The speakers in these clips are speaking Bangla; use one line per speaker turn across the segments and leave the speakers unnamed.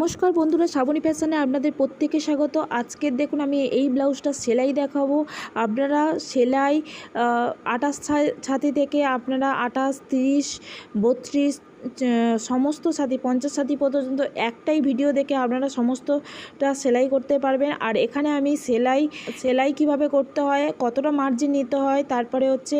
নমস্কার বন্ধুরা, শ্রাবণী ফ্যাশনে আপনাদের প্রত্যেকে স্বাগত। আজকের দেখুন আমি এই ব্লাউজটা সেলাই দেখাবো। আপনারা সেলাই আটাশ ছাতি থেকে আপনারা আটাশ তিরিশ, বত্রিশ সমস্ত সাথী, পঞ্চাশ সাথী পর্যন্ত একটাই ভিডিও দেখে আপনারা সমস্তটা সেলাই করতে পারবেন। আর এখানে আমি সেলাই সেলাই কীভাবে করতে হয়, কতটা মার্জিন নিতে হয়, তারপরে হচ্ছে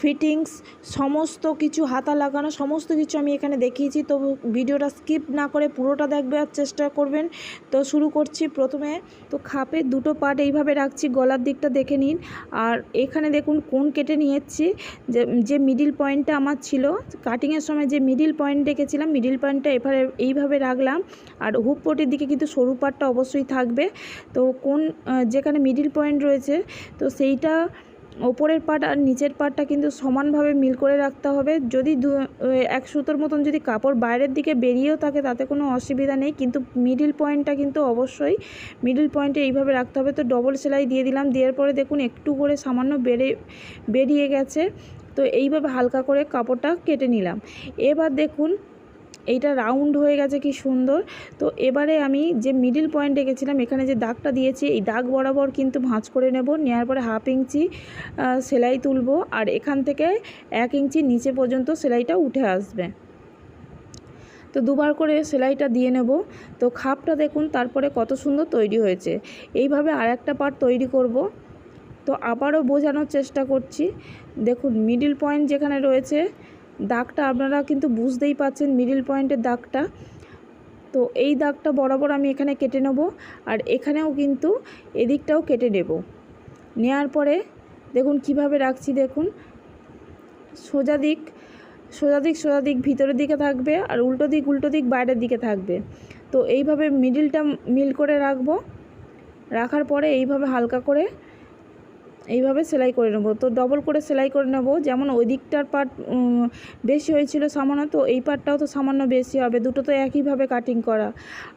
ফিটিংস সমস্ত কিছু হাতা লাগানো, সমস্ত কিছু আমি এখানে দেখিয়েছি। তো ভিডিওটা স্কিপ না করে পুরোটা দেখবার চেষ্টা করবেন। তো শুরু করছি প্রথমে। তো খাপের দুটো পার্ট এইভাবে রাখছি, গলার দিকটা দেখে নিন। আর এখানে দেখুন কোন কেটে নিয়েছি। যে যে মিডিল পয়েন্টটা আমার ছিল কাটিংয়ের সময় যে মিডিল পয়েন্ট রেখেছিলাম মিডিল পয়েন্টটা এভাবে এইভাবে রাখলাম। আর হুপ পটির দিকে কিন্তু সরু পাটটা অবশ্যই থাকবে। তো কোন যেখানে মিডিল পয়েন্ট রয়েছে, তো সেইটা ওপরের পাট আর নিচের পাটটা কিন্তু সমানভাবে মিল করে রাখতে হবে। যদি দু এক সুতোর মতন যদি কাপড় বাইরের দিকে বেরিয়েও থাকে, তাতে কোনো অসুবিধা নেই। কিন্তু মিডিল পয়েন্টটা কিন্তু অবশ্যই মিডিল পয়েন্টে এইভাবে রাখতে হবে। তো ডবল সেলাই দিয়ে দিলাম। দেওয়ার পরে দেখুন একটু করে সামান্য বেড়ে, বেরিয়ে গেছে। তো এইভাবে হালকা করে কাপড়টা কেটে নিলাম। এবার দেখুন, এইটা রাউন্ড হয়ে গেছে কি সুন্দর। তো এবারে আমি যে মিডিল পয়েন্ট রেখেছিলাম এখানে যে দাগটা দিয়েছি, এই দাগ বরাবর কিন্তু ভাঁজ করে নেব। নেওয়ার পরে হাফ ইঞ্চি সেলাই তুলব আর এখান থেকে এক ইঞ্চি নিচে পর্যন্ত সেলাইটা উঠে আসবে। তো দুবার করে সেলাইটা দিয়ে নেব। তো খাপটা দেখুন, তারপরে কত সুন্দর তৈরি হয়েছে। এইভাবে আর একটা পার্ট তৈরি করব। তো আবারও বোঝানোর চেষ্টা করছি। দেখুন মিডিল পয়েন্ট যেখানে রয়েছে, দাগটা আপনারা কিন্তু বুঝতেই পাচ্ছেন মিডিল পয়েন্টের দাগটা। তো এই দাগটা বরাবর আমি এখানে কেটে নেব আর এখানেও কিন্তু এদিকটাও কেটে নেব। নেওয়ার পরে দেখুন কীভাবে রাখছি, দেখুন। সোজা দিক সোজা দিক সোজা দিক, ভিতরের দিকে থাকবে আর উল্টো দিক উল্টো দিক, বাইরের দিকে থাকবে। তো এইভাবে মিডিলটা মিল করে রাখব। রাখার পরে এইভাবে হালকা করে এইভাবে সেলাই করে নেব। তো ডবল করে সেলাই করে নেব। যেমন ওই দিকটার পার্ট বেশি হয়েছিল সামান্য, তো এই পার্টটাও তো সামান্য বেশি হবে। দুটো তো একইভাবে কাটিং করা।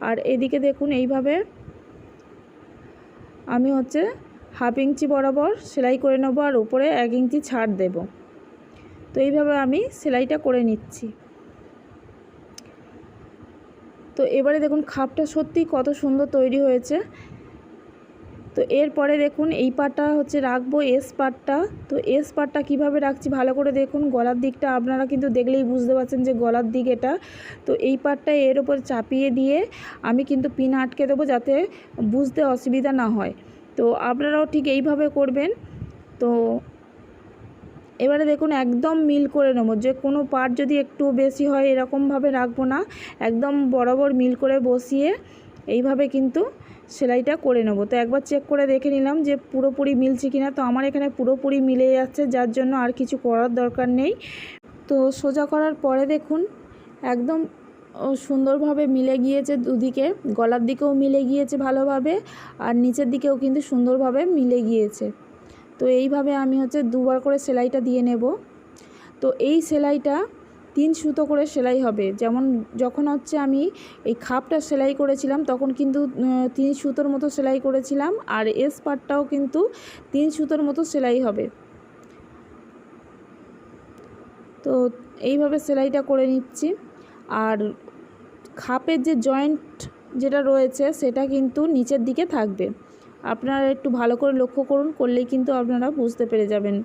আর এদিকে দেখুন এইভাবে আমি হচ্ছে হাফ ইঞ্চি বরাবর সেলাই করে নেব আর উপরে এক ইঞ্চি ছাড় দেব। তো এইভাবে আমি সেলাইটা করে নিচ্ছি। তো এবারে দেখুন খাপটা সত্যিই কত সুন্দর তৈরি হয়েছে। তো এরপরে দেখুন, এই পাটটা হচ্ছে রাখব এস পাটটা। তো এস পাটটা কীভাবে রাখছি ভালো করে দেখুন, গলার দিকটা আপনারা কিন্তু দেখলেই বুঝতে পারছেন যে গলার দিক এটা। তো এই পাটটা এর ওপর চাপিয়ে দিয়ে আমি কিন্তু পিন আটকে দেবো যাতে বুঝতে অসুবিধা না হয়। তো আপনারাও ঠিক এইভাবে করবেন। তো এবারে দেখুন, একদম মিল করে নেব। যে কোনো পার্ট যদি একটু বেশি হয়, এরকমভাবে রাখব না। একদম বরাবর মিল করে বসিয়ে এইভাবে কিন্তু সেলাইটা করে নেব। তো একবার চেক করে দেখে নিলাম যে পুরোপুরি মিলছে কিনা। তো আমার এখানে পুরোপুরি মিলে যাচ্ছে, যার জন্য আর কিছু করার দরকার নেই। তো সোজা করার পরে দেখুন, একদম সুন্দরভাবে মিলে গিয়েছে দুদিকে। গলার দিকেও মিলে গিয়েছে ভালোভাবে, আর নিচের দিকেও কিন্তু সুন্দরভাবে মিলে গিয়েছে। তো এইভাবে আমি হচ্ছে দুবার করে সেলাইটা দিয়ে নেব। তো এই সেলাইটা তিন সুতো করে সেলাই হবে। যেমন যখন হচ্ছে আমি এই খাপটা সেলাই করেছিলাম, তখন কিন্তু তিন সুতোর মতো সেলাই করেছিলাম আর এস পার্টটাও কিন্তু তিন সুতোর মতো সেলাই হবে। তো এইভাবে সেলাইটা করে নিচ্ছি। আর খাপের যে জয়েন্ট যেটা রয়েছে, সেটা কিন্তু নিচের দিকে থাকবে। আপনারা একটু ভালো করে লক্ষ্য করুন, করলেই কিন্তু আপনারা বুঝতে পেরে যাবেন।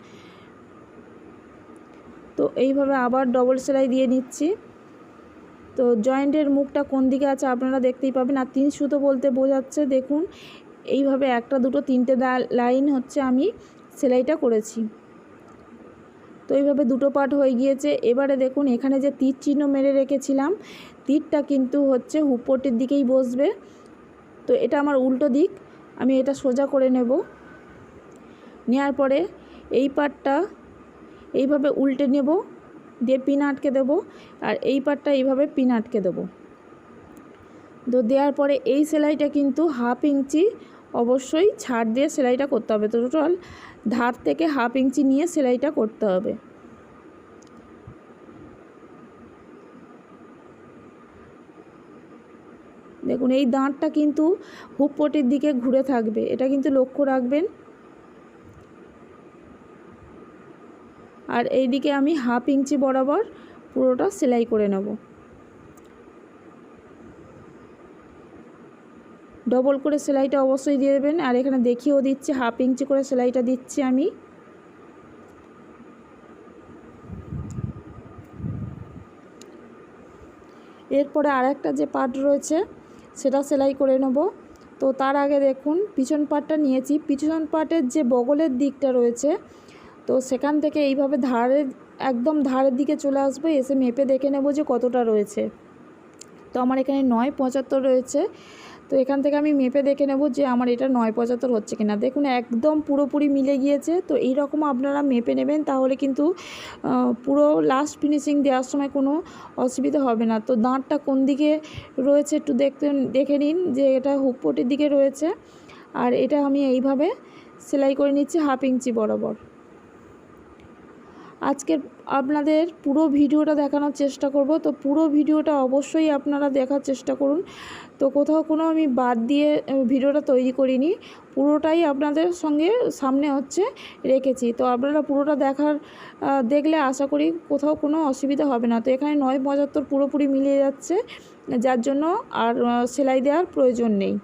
তো এইভাবে আবার ডবল সেলাই দিয়ে নিচ্ছি। তো জয়েন্টের মুখটা কোন দিকে আছে আপনারা দেখতেই পাবেন। আর তিন সুতো বলতে বোঝাচ্ছে, দেখুন, এইভাবে একটা, দুটো, তিনটে লাইন হচ্ছে আমি সেলাইটা করেছি। তো এইভাবে দুটো পার্ট হয়ে গিয়েছে। এবারে দেখুন, এখানে যে তীর চিহ্ন মেরে রেখেছিলাম, তীরটা কিন্তু হচ্ছে হুপোটির দিকেই বসবে। তো এটা আমার উল্টো দিক, আমি এটা সোজা করে নেব। নেওয়ার পরে এই পার্টটা এইভাবে উল্টে নেব, দিয়ে পিন আটকে দেবো, আর এই পাটটা এইভাবে পিন আটকে দেবো। তো দেওয়ার পরে এই সেলাইটা কিন্তু হাফ ইঞ্চি অবশ্যই ছাড় দিয়ে সেলাইটা করতে হবে। তো টোটাল ধার থেকে হাফ ইঞ্চি নিয়ে সেলাইটা করতে হবে। দেখুন, এই দাঁতটা কিন্তু হুপপটির দিকে ঘুরে থাকবে। এটা কিন্তু লক্ষ্য রাখবেন। আর এই দিকে আমি হাফ ইঞ্চি বরাবর পুরোটা সেলাই করে নেব। ডবল করে সেলাইটা অবশ্যই দিয়ে দেবেন। আর এখানে দেখিয়েও দিচ্ছি, হাফ ইঞ্চি করে সেলাইটা দিচ্ছি আমি। এরপরে আরেকটা যে পার্ট রয়েছে, সেটা সেলাই করে নেব। তো তার আগে দেখুন, পিছন পার্টটা নিয়েছি। পিছন পার্টের যে বগলের দিকটা রয়েছে তো সেখান থেকে এইভাবে ধারের, একদম ধারের দিকে চলে আসব, এসে মেপে দেখে নেব যে কতটা রয়েছে। তো আমার এখানে নয় পঁচাত্তর রয়েছে। তো এখান থেকে আমি মেপে দেখে নেব যে আমার এটা নয় পঁচাত্তর হচ্ছে কিনা। দেখুন, একদম পুরোপুরি মিলে গিয়েছে। তো এই রকম আপনারা মেপে নেবেন, তাহলে কিন্তু পুরো লাস্ট ফিনিশিং দেওয়ার সময় কোনো অসুবিধা হবে না। তো দাঁতটা কোন দিকে রয়েছে একটু দেখতে, দেখে নিন যে এটা হুকপটির দিকে রয়েছে। আর এটা আমি এইভাবে সেলাই করে নিচ্ছি, হাফ ইঞ্চি বরাবর। আজকের আপনাদের পুরো ভিডিওটা দেখানোর চেষ্টা করব। তো পুরো ভিডিওটা অবশ্যই আপনারা দেখার চেষ্টা করুন। তো কোথাও কোনো আমি বাদ দিয়ে ভিডিওটা তৈরি করিনি। পুরোটাই আপনাদের সঙ্গে সামনে হচ্ছে রেখেছি। তো আপনারা পুরোটা দেখার দেখলে আশা করি কোথাও কোনো অসুবিধা হবে না। তো এখানে নয় পঁচাত্তর পুরোপুরি মিলিয়ে যাচ্ছে। যার জন্য আর সেলাই দেওয়ার প্রয়োজন নেই।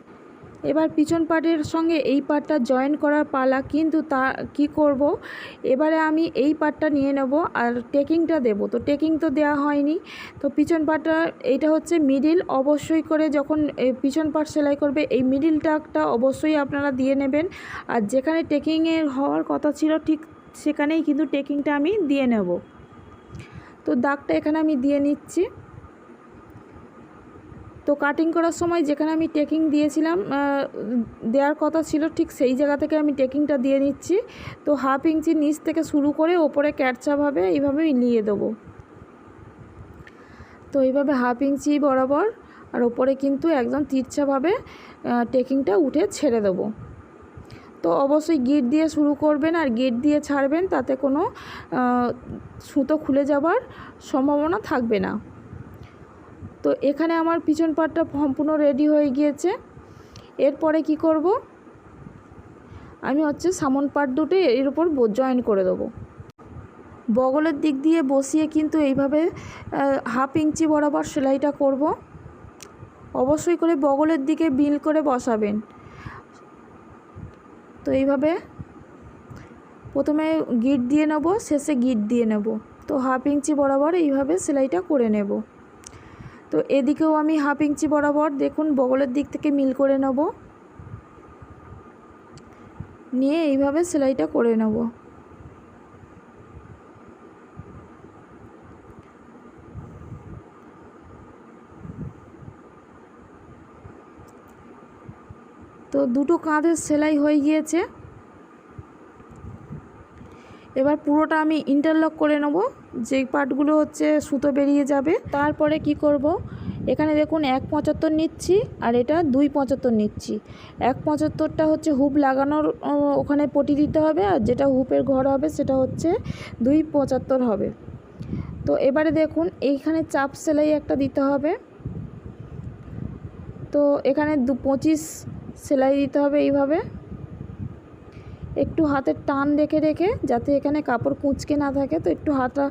এবার পিছন পার্টের সঙ্গে এই পার্টটা জয়েন করার পালা কিন্তু তা কি করব? এবারে আমি এই পার্টটা নিয়ে নেব আর টেকিংটা দেব। তো টেকিং তো দেওয়া হয়নি। তো পিছন পার্টটা এইটা হচ্ছে মিডিল অবশ্যই করে যখন পিছন পার্ট সেলাই করবে, এই মিডিল টাকটা অবশ্যই আপনারা দিয়ে নেবেন। আর যেখানে টেকিংয়ের হওয়ার কথা ছিল, ঠিক সেখানেই কিন্তু টেকিংটা আমি দিয়ে নেব। তো দাগটা এখানে আমি দিয়ে নিচ্ছি। তো কাটিং করার সময় যেখানে আমি টেকিং দিয়েছিলাম দেওয়ার কথা ছিল ঠিক সেই জায়গা থেকে আমি টেকিংটা দিয়ে নিচ্ছি। তো হাফ ইঞ্চি নিচ থেকে শুরু করে ওপরে ক্যাটচাভাবে এইভাবে মিলিয়ে দেবো। তো এইভাবে হাফ ইঞ্চি বরাবর, আর ওপরে কিন্তু একদম তিরছাভাবে টেকিংটা উঠে ছেড়ে দেবো। তো অবশ্যই গিট দিয়ে শুরু করবেন আর গিট দিয়ে ছাড়বেন, তাতে কোনো সুতো খুলে যাবার সম্ভাবনা থাকবে না। তো এখানে আমার পিছন পাটটা সম্পূর্ণ রেডি হয়ে গিয়েছে। এরপরে কি করব? আমি হচ্ছে সামন পাট দুটো এর উপর জয়েন করে দেবো। বগলের দিক দিয়ে বসিয়ে কিন্তু এইভাবে হাফ ইঞ্চি বরাবর সেলাইটা করব। অবশ্যই করে বগলের দিকে বিল করে বসাবেন। তো এইভাবে প্রথমে গিট দিয়ে নেব, শেষে গিট দিয়ে নেব। তো হাফ ইঞ্চি বরাবর এইভাবে সেলাইটা করে নেব। তো এদিকেও আমি হাফ ইঞ্চি বরাবর দেখুন বগলের দিক থেকে মিল করে নেব। নিয়ে এইভাবে সেলাইটা করে নেব। তো দুটো কাঁধের সেলাই হয়ে গিয়েছে। এবার পুরোটা আমি ইন্টারলক করে নেব। যেই পার্টগুলো হচ্ছে সুতো বেরিয়ে যাবে। তারপরে কি করব? এখানে দেখুন এক পঁচাত্তর নিচ্ছি আর এটা দুই পঁচাত্তর নিচ্ছি। এক পঁচাত্তরটা হচ্ছে হুপ লাগানোর ওখানে পটি দিতে হবে আর যেটা হুপের ঘর হবে সেটা হচ্ছে দুই পঁচাত্তর হবে। তো এবারে দেখুন এইখানে চাপ সেলাই একটা দিতে হবে। তো এখানে দু পঁচিশ সেলাই দিতে হবে এইভাবে। একটু হাতের টান রেখে রেখে যাতে এখানে কাপড় কুঁচকে না থাকে। তো একটু হাতটা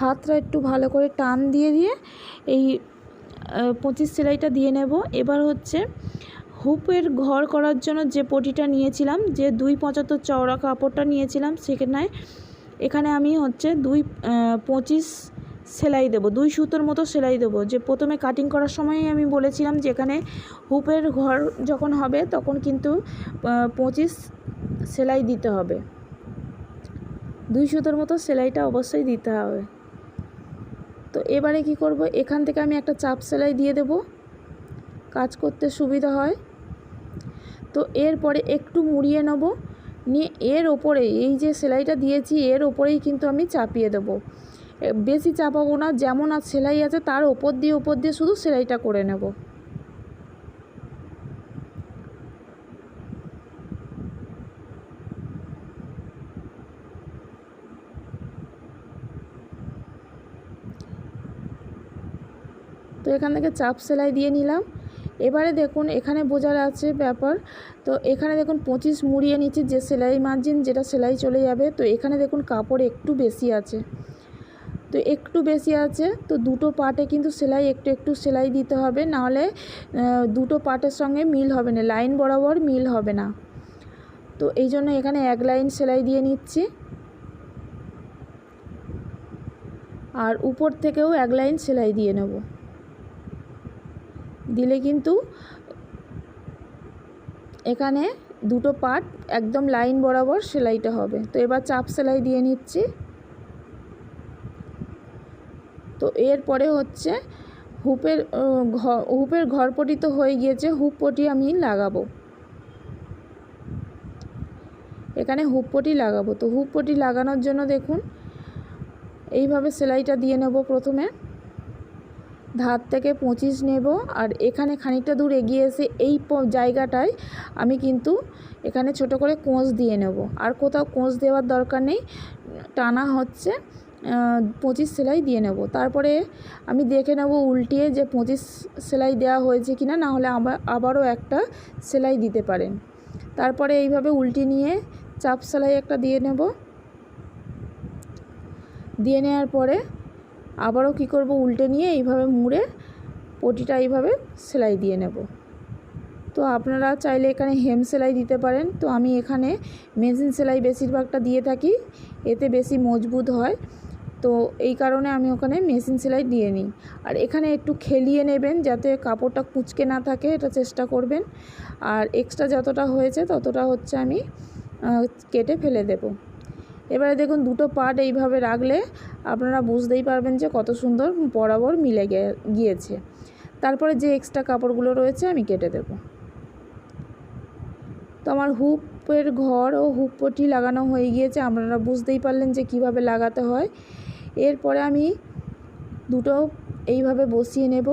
হাতটা একটু ভালো করে টান দিয়ে দিয়ে এই পঁচিশ সেলাইটা দিয়ে নেব। এবার হচ্ছে হুপের ঘর করার জন্য যে পটিটা নিয়েছিলাম, যে দুই পঁচাত্তর চওড়া কাপড়টা নিয়েছিলাম, সেখানে এখানে আমি হচ্ছে দুই পঁচিশ সেলাই দেবো, দুই সুতোর মতো সেলাই দেবো। যে প্রথমে কাটিং করার সময়ই আমি বলেছিলাম যে এখানে হুপের ঘর যখন হবে, তখন কিন্তু পঁচিশ সেলাই দিতে হবে। দুই সুতোর মতো সেলাইটা অবশ্যই দিতে হবে। তো এবারে কি করব? এখান থেকে আমি একটা চাপ সেলাই দিয়ে দেব। কাজ করতে সুবিধা হয়। তো এরপরে একটু মুড়িয়ে নেব। নিয়ে এর ওপরে এই যে সেলাইটা দিয়েছি, এর ওপরেই কিন্তু আমি চাপিয়ে দেব। বেশি চাপাবো না, যেমন আর সেলাই আছে, তার ওপর দিয়ে ওপর দিয়ে শুধু সেলাইটা করে নেব। তো এখান থেকে চাপ সেলাই দিয়ে নিলাম। এবারে দেখুন, এখানে বোঝার আছে ব্যাপার। তো এখানে দেখুন, পঁচিশ মুড়িয়ে নিচ্ছি যে সেলাই মার্জিন যেটা সেলাই চলে যাবে। তো এখানে দেখুন, কাপড় একটু বেশি আছে। তো একটু বেশি আছে, তো দুটো পার্টে কিন্তু সেলাই, একটু একটু সেলাই দিতে হবে। নাহলে দুটো পার্টের সঙ্গে মিল হবে না, লাইন বরাবর মিল হবে না। তো এই জন্য এখানে এক লাইন সেলাই দিয়ে নিচ্ছি। আর উপর থেকেও এক লাইন সেলাই দিয়ে নেব। দিলে কিন্তু এখানে দুটো পার্ট একদম লাইন বরাবর সেলাইটা হবে। তো এবার চাপ সেলাই দিয়ে নিচ্ছি। তো এরপরে হচ্ছে হুপের আহ, ঘ- হুপের ঘরপটি তো হয়ে গিয়েছে হুপ পটি আমি লাগাবো। এখানে হুপ পটি লাগাবো। তো হুপ পটি লাগানোর জন্য দেখুন এইভাবে সেলাইটা দিয়ে নেব প্রথমে। ধার থেকে পঁচিশ নেব। আর এখানে খানিকটা দূর এগিয়ে এসে এই জায়গাটায় আমি কিন্তু এখানে ছোট করে কোঁচ দিয়ে নেব। আর কোথাও কোঁচ দেওয়ার দরকার নেই। টানা হচ্ছে পঁচিশ সেলাই দিয়ে নেব। তারপরে আমি দেখে নেব উল্টিয়ে যে পঁচিশ সেলাই দেওয়া হয়েছে কিনা, না হলে আবার, আবারও একটা সেলাই দিতে পারেন। তারপরে এইভাবে উল্টি নিয়ে চাপ সেলাই একটা দিয়ে নেব। দিয়ে নেওয়ার পরে আবারও কি করব উল্টে নিয়ে এইভাবে মুড়ে পটিটা এইভাবে সেলাই দিয়ে নেব। তো আপনারা চাইলে এখানে হেম সেলাই দিতে পারেন। তো আমি এখানে মেশিন সেলাই বেশিরভাগটা দিয়ে থাকি। এতে বেশি মজবুত হয়। তো এই কারণে আমি ওখানে মেশিন সেলাই দিয়ে নিই। আর এখানে একটু খেলিয়ে নেবেন যাতে কাপড়টা কুচকে না থাকে, এটা চেষ্টা করবেন। আর এক্সট্রা যতটা হয়েছে ততটা হচ্ছে আমি কেটে ফেলে দেবো। এবারে দেখুন দুটো পার্ট এইভাবে রাখলে আপনারা বুঝতেই পারবেন যে কত সুন্দর বরাবর মিলে গিয়েছে। তারপরে যে এক্সট্রা কাপড়গুলো রয়েছে আমি কেটে দেব। তো আমার হুপের ঘর ও হুপ পটি লাগানো হয়ে গিয়েছে, আপনারা বুঝতেই পারলেন যে কীভাবে লাগাতে হয়। এরপরে আমি দুটো এইভাবে বসিয়ে নেব।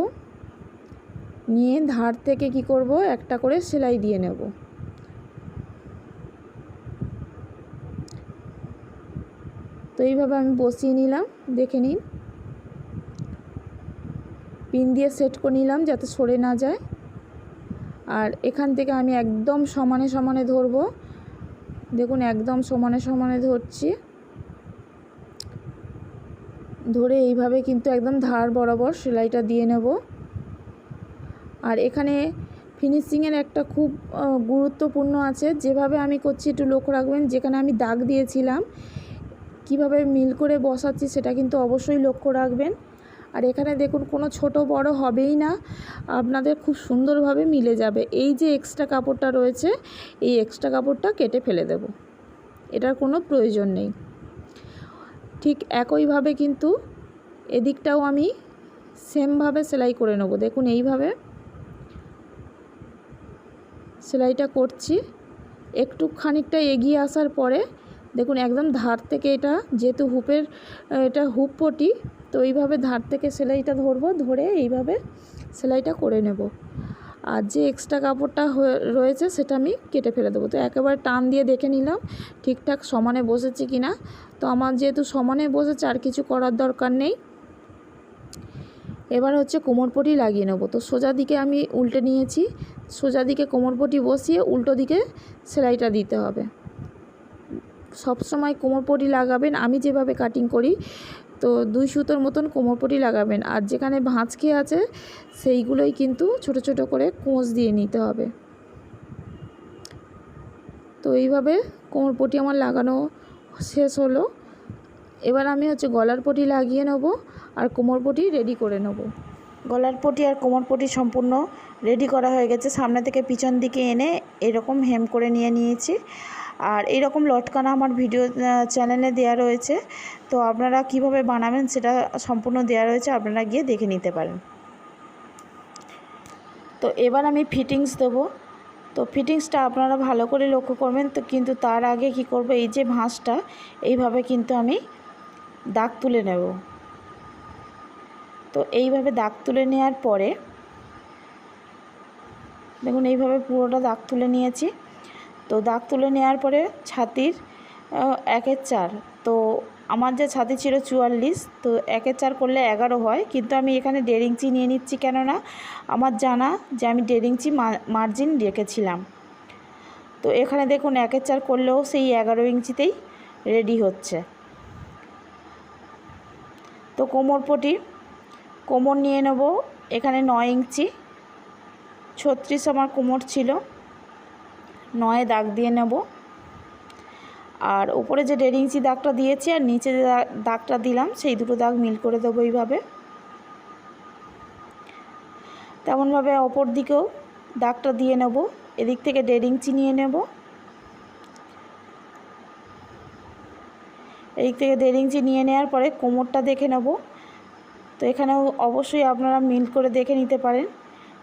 নিয়ে ধার থেকে কি করব? একটা করে সেলাই দিয়ে নেব। তো এইভাবে আমি বসিয়ে নিলাম, দেখে নিন। পিন দিয়ে সেট করে নিলাম যাতে সরে না যায়। আর এখান থেকে আমি একদম সমানে সমানে ধরবো। দেখুন, একদম সমানে সমানে ধরছি। ধরে এইভাবে কিন্তু একদম ধার বরাবর সেলাইটা দিয়ে নেব। আর এখানে ফিনিশিংয়ের একটা খুব গুরুত্বপূর্ণ আছে। যেভাবে আমি করছি একটু লক্ষ্য রাখবেন, যেখানে আমি দাগ দিয়েছিলাম কীভাবে মিল করে বসাচ্ছি সেটা কিন্তু অবশ্যই লক্ষ্য রাখবেন। আর এখানে দেখুন, কোনো ছোট বড় হবেই না। আপনাদের খুব সুন্দরভাবে মিলে যাবে। এই যে এক্সট্রা কাপড়টা রয়েছে, এই এক্সট্রা কাপড়টা কেটে ফেলে দেব। এটার কোনো প্রয়োজন নেই। ঠিক একইভাবে কিন্তু এদিকটাও আমি সেমভাবে সেলাই করে নেব। দেখুন, এইভাবে সেলাইটা করছি। একটু খানিকটা এগিয়ে আসার পরে দেখুন, একদম ধার থেকে এটা, যেহেতু হুপের এটা হুপ পটি, তো এইভাবে ধার থেকে সেলাইটা ধরবো, ধরে এইভাবে সেলাইটা করে নেব। আর যে এক্সট্রা কাপড়টা রয়েছে সেটা আমি কেটে ফেলে দেবো। তো একেবারে টান দিয়ে দেখে নিলাম, ঠিকঠাক সমানে বসেছে কি না তো আমার যেহেতু সমানে বসেছে, আর কিছু করার দরকার নেই। এবার হচ্ছে কোমরপটি লাগিয়ে নেব। তো সোজা দিকে আমি উল্টে নিয়েছি, সোজা দিকে কোমরপটি বসিয়ে উল্টো দিকে সেলাইটা দিতে হবে। সব সময় কোমরপটি লাগাবেন, আমি যেভাবে কাটিং করি, তো দুই সুতোর মতন কোমরপটি লাগাবেন। আর যেখানে ভাঁজকে আছে, সেইগুলোই কিন্তু ছোট ছোট করে কোঁচ দিয়ে নিতে হবে। তো এইভাবে কোমরপটি আমার লাগানো শেষ হলো। এবার আমি হচ্ছে গলার পটি লাগিয়ে নেব আর কোমরপটি রেডি করে নেব। গলার পটি আর কোমর পটি সম্পূর্ণ রেডি করা হয়ে গেছে। সামনে থেকে পিছন দিকে এনে এরকম হেম করে নিয়ে নিয়েছি। আর এইরকম লটকানা আমার ভিডিও চ্যানেলে দেওয়া রয়েছে। তো আপনারা কীভাবে বানাবেন সেটা সম্পূর্ণ দেওয়া রয়েছে, আপনারা গিয়ে দেখে নিতে পারেন। তো এবার আমি ফিটিংস দেবো। তো ফিটিংসটা আপনারা ভালো করে লক্ষ্য করবেন। তো কিন্তু তার আগে কি করব, এই যে ভাঁজটা, এইভাবে কিন্তু আমি দাগ তুলে নেব। তো এইভাবে দাগ তুলে নেওয়ার পরে, দেখুন এইভাবে পুরোটা দাগ তুলে নিয়েছি। তো দাগ তুলে নেওয়ার পরে ছাতির একের চার। তো আমার যে ছাতি ছিল চুয়াল্লিশ, তো একের চার করলে এগারো হয়। কিন্তু আমি এখানে দেড় ইঞ্চি নিয়ে নিচ্ছি কেননা আমার জানা যে আমি দেড় ইঞ্চি মার্জিন রেখেছিলাম। তো এখানে দেখুন একের চার করলেও সেই এগারো ইঞ্চিতেই রেডি হচ্ছে। তো কোমর পটি, কোমর নিয়ে নেব। এখানে নয় ইঞ্চি। ছত্রিশ আমার কোমর ছিল। নয়ে দাগ দিয়ে নেব। আর উপরে যে দেড় ইঞ্চি দাগটা দিয়েছি আর নিচে যে দাগটা দিলাম, সেই দুটো দাগ মিল করে দেবো এইভাবে। তেমনভাবে অপর দিকেও দাগটা দিয়ে নেব। এদিক থেকে দেড় ইঞ্চি নিয়ে নেব। এদিক থেকে দেড় ইঞ্চি নিয়ে নেওয়ার পরে কোমরটা দেখে নেব। তো এখানেও অবশ্যই আপনারা মিল করে দেখে নিতে পারেন,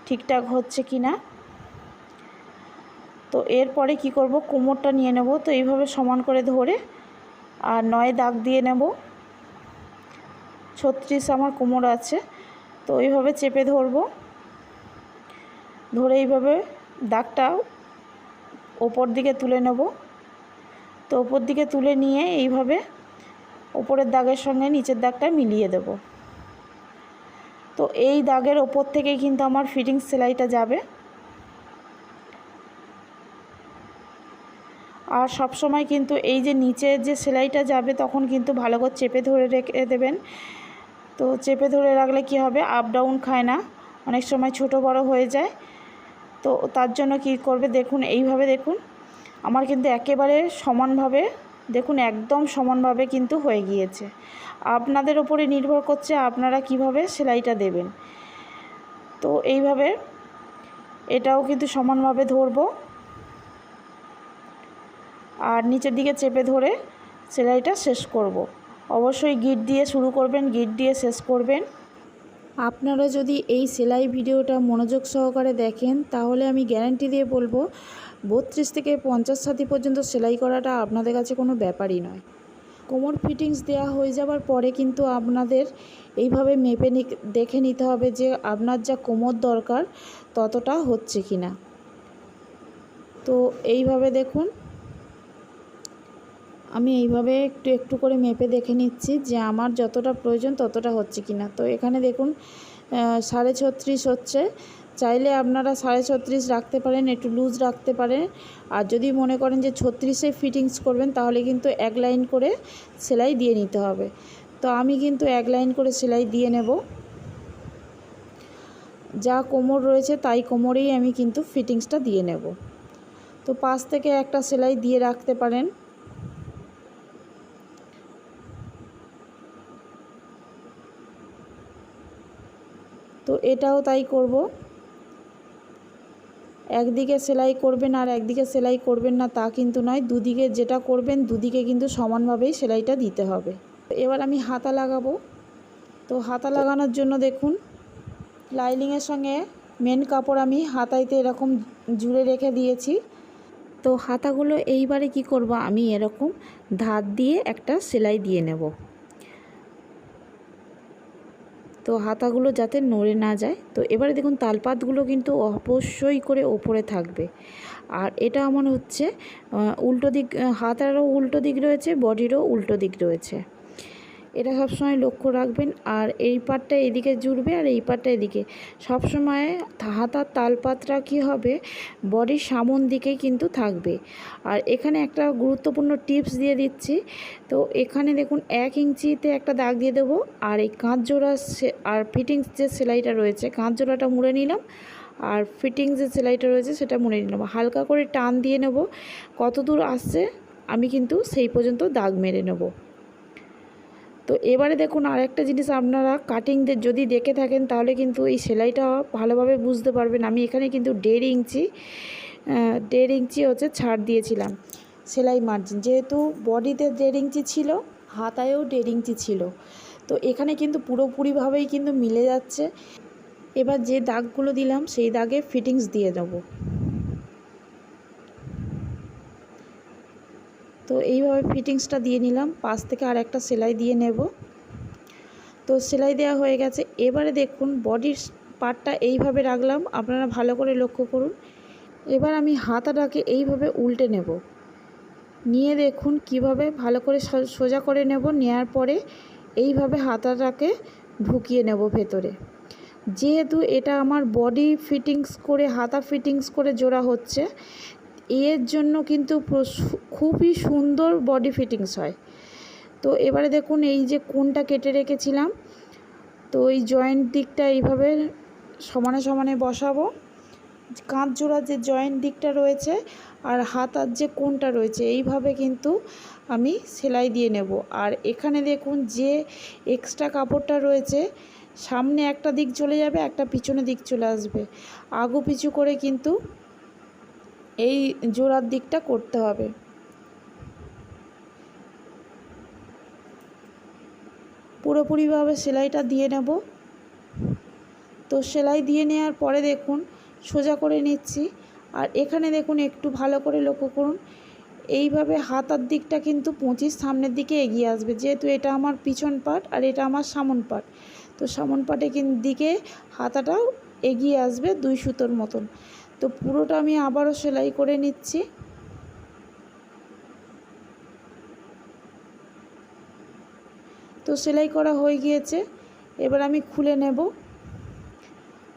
ঠিকঠাক হচ্ছে কি না তো এরপরে কি করব? কোমরটা নিয়ে নেব। তো এইভাবে সমান করে ধরে আর নয় দাগ দিয়ে নেব। ছত্রিশ আমার কোমর আছে। তো এইভাবে চেপে ধরবো। ধরে এইভাবে দাগটা ওপর দিকে তুলে নেব। তো ওপর দিকে তুলে নিয়ে এইভাবে ওপরের দাগের সঙ্গে নিচের দাগটা মিলিয়ে দেব। তো এই দাগের ওপর থেকেই কিন্তু আমার ফিটিংস সেলাইটা যাবে। আর সব সময় কিন্তু এই যে নিচে যে সেলাইটা যাবে, তখন কিন্তু ভালো করে চেপে ধরে রেখে দেবেন। তো চেপে ধরে রাখলে কি হবে? আপ ডাউন খায় না। অনেক সময় ছোট বড় হয়ে যায়। তো তার জন্য কি করবে? দেখুন, এইভাবে দেখুন। আমার কিন্তু একেবারে সমানভাবে, দেখুন, একদম সমানভাবে কিন্তু হয়ে গিয়েছে। আপনাদের ওপরে নির্ভর করছে আপনারা কীভাবে সেলাইটা দেবেন। তো এইভাবে এটাও কিন্তু সমানভাবে ধরবো। আর নিচের দিকে চেপে ধরে সেলাইটা শেষ করব। অবশ্যই গিট দিয়ে শুরু করবেন, গিট দিয়ে শেষ করবেন। আপনারা যদি এই সেলাই ভিডিওটা মনোযোগ সহকারে দেখেন, তাহলে আমি গ্যারান্টি দিয়ে বলব, বত্রিশ থেকে পঞ্চাশ সাথী পর্যন্ত সেলাই করাটা আপনাদের কাছে কোনো ব্যাপারই নয়। কোমর ফিটিংস দেওয়া হয়ে যাওয়ার পরে কিন্তু আপনাদের এইভাবে মেপে দেখে নিতে হবে যে আপনার যা কোমর দরকার ততটা হচ্ছে কি না তো এইভাবে দেখুন আমি এইভাবে একটু একটু করে মেপে দেখে নিচ্ছি যে আমার যতটা প্রয়োজন ততটা হচ্ছে কি না তো এখানে দেখুন সাড়ে ছত্রিশ হচ্ছে। চাইলে আপনারা সাড়ে ছত্রিশ রাখতে পারেন, একটু লুজ রাখতে পারেন। আর যদি মনে করেন যে ছত্রিশে ফিটিংস করবেন, তাহলে কিন্তু এক লাইন করে সেলাই দিয়ে নিতে হবে। তো আমি কিন্তু এক লাইন করে সেলাই দিয়ে নেব। যা কোমর রয়েছে, তাই কোমরেই আমি কিন্তু ফিটিংসটা দিয়ে নেব। তো পাশ থেকে একটা সেলাই দিয়ে রাখতে পারেন। তো এটাও তাই করব। একদিকে সেলাই করবেন আর একদিকে সেলাই করবেন না তা কিন্তু নয়। দুদিকে যেটা করবেন, দুদিকে কিন্তু সমানভাবেই সেলাইটা দিতে হবে। এবার আমি হাতা লাগাবো। তো হাতা লাগানোর জন্য দেখুন, লাইনিংয়ের সঙ্গে মেন কাপড় আমি হাতাইতে এরকম জুড়ে রেখে দিয়েছি। তো হাতাগুলো এইবারে কি করব আমি এরকম ধার দিয়ে একটা সেলাই দিয়ে নেব। তো হাতাগুলো যাতে নড়ে না যায়। তো এবারে দেখুন, তালপাতগুলো কিন্তু অবশ্যই করে ওপরে থাকবে। আর এটা আমার হচ্ছে উল্টো দিক হাতারও উল্টো দিক রয়েছে, বডিরও উল্টো দিক রয়েছে। এটা সবসময় লক্ষ্য রাখবেন। আর এই পাটটা এদিকে জুড়বে আর এই পাটটা এদিকে। সবসময় হাতার তালপাতটা কী হবে? বডির সামন দিকেই কিন্তু থাকবে। আর এখানে একটা গুরুত্বপূর্ণ টিপস দিয়ে দিচ্ছি। তো এখানে দেখুন, এক ইঞ্চিতে একটা দাগ দিয়ে দেবো। আর এই কাঁচ জোড়া আর ফিটিংস যে সেলাইটা রয়েছে কাঁচ জোড়াটা মুড়ে নিলাম। আর ফিটিংস যে সেলাইটা রয়েছে, সেটা মুড়ে নিলাম। হালকা করে টান দিয়ে নেব। কত দূর আসছে, আমি কিন্তু সেই পর্যন্ত দাগ মেরে নেব। তো এবারে দেখুন আরেকটা জিনিস আপনারা কাটিং যদি দেখে থাকেন, তাহলে কিন্তু এই সেলাইটা ভালোভাবে বুঝতে পারবেন। আমি এখানে কিন্তু দেড় ইঞ্চি দেড় ইঞ্চি হচ্ছে ছাড় দিয়েছিলাম সেলাই মার্জিন যেহেতু বডিতে দেড় ইঞ্চি ছিল, হাতায়ও দেড় ইঞ্চি ছিল। তো এখানে কিন্তু পুরোপুরিভাবেই কিন্তু মিলে যাচ্ছে। এবার যে দাগগুলো দিলাম, সেই দাগে ফিটিংস দিয়ে দেবো। তো এইভাবে ফিটিংসটা দিয়ে নিলাম। পাশ থেকে আর একটা সেলাই দিয়ে নেব। তো সেলাই দেওয়া হয়ে গেছে। এবারে দেখুন বডির পার্টটা এইভাবে রাখলাম। আপনারা ভালো করে লক্ষ্য করুন। এবার আমি হাতাটাকে এইভাবে উল্টে নেব। নিয়ে দেখুন কীভাবে ভালো করে সোজা করে নেব। নেয়ার পরে এইভাবে হাতাটাকে ঢুকিয়ে নেব ভেতরে। যেহেতু এটা আমার বডি ফিটিংস করে, হাতা ফিটিংস করে জোড়া হচ্ছে এর জন্য কিন্তু খুবই সুন্দর বডি ফিটিংস হয়। তো এবারে দেখুন এই যে কোনটা কেটে রেখেছিলাম, তো এই জয়েন্ট দিকটা এইভাবে সমানে সমানে বসাবো। কাঁধ জোড়ার যে জয়েন্ট দিকটা রয়েছে আর হাতার যে কোনটা রয়েছে এইভাবে কিন্তু আমি সেলাই দিয়ে নেব। আর এখানে দেখুন যে এক্সট্রা কাপড়টা রয়েছে, সামনে একটা দিক চলে যাবে, একটা পিছনে দিক চলে আসবে। আগু পিছু করে কিন্তু এই জোড়ার দিকটা করতে হবে। পুরোপুরিভাবে সেলাইটা দিয়ে নেব। তো সেলাই দিয়ে নেওয়ার পরে দেখুন, সোজা করে নিচ্ছি। আর এখানে দেখুন, একটু ভালো করে লক্ষ্য করুন, এইভাবে হাতার দিকটা কিন্তু পঁচিশ সামনের দিকে এগিয়ে আসবে। যেহেতু এটা আমার পিছন পাট আর এটা আমার সামন পাট, তো সামন পাটে দিকে হাতাটাও এগিয়ে আসবে দুই সুতোর মতন। তো পুরোটা আমি আবারও সেলাই করে নিচ্ছি। তো সেলাই করা হয়ে গিয়েছে। এবার আমি খুলে নেব।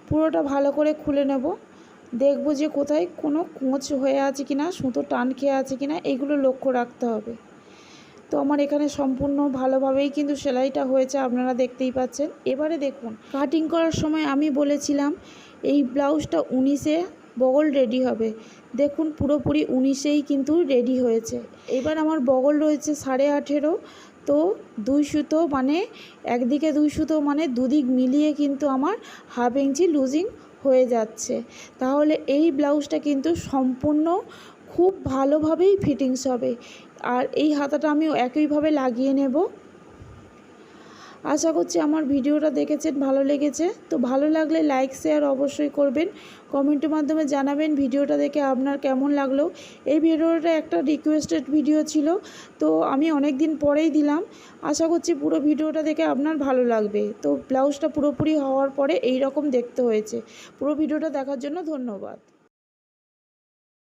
পুরোটা ভালো করে খুলে নেব। দেখব যে কোথায় কোনো কোঁচ হয়ে আছে কি না সুতো টান খেয়ে আছে কি না এগুলো লক্ষ্য রাখতে হবে। তো আমার এখানে সম্পূর্ণ ভালোভাবেই কিন্তু সেলাইটা হয়েছে, আপনারা দেখতেই পাচ্ছেন। এবারে দেখুন, কাটিং করার সময় আমি বলেছিলাম, এই ব্লাউজটা উনিশে বগল রেডি হবে। দেখুন, পুরোপুরি উনিশেই কিন্তু রেডি হয়েছে। এবার আমার বগল রয়েছে সাড়ে আঠেরো। তো দুই সুতো মানে একদিকে দুই সুতো মানে দুদিক মিলিয়ে কিন্তু আমার হাফ ইঞ্চি লুজিং হয়ে যাচ্ছে। তাহলে এই ব্লাউজটা কিন্তু সম্পূর্ণ খুব ভালোভাবেই ফিটিংস হবে। আর এই হাতাটা আমি একইভাবে লাগিয়ে নেব। আশা করছি আমার ভিডিওটা দেখেছেন, ভালো লেগেছে। তো ভালো লাগলে লাইক শেয়ার অবশ্যই করবেন। কমেন্টের মাধ্যমে জানাবেন ভিডিওটা দেখে আপনার কেমন লাগল। এই ভিডিওটা একটা রিকোয়েস্টেড ভিডিও ছিল, তো আমি অনেক দিন পরেই দিলাম। আশা করছি পুরো ভিডিওটা দেখে আপনার ভালো লাগবে। তো ব্লাউজটা পুরোপুরি হওয়ার পরে এই রকম দেখতে হয়েছে। পুরো ভিডিওটা দেখার জন্য ধন্যবাদ।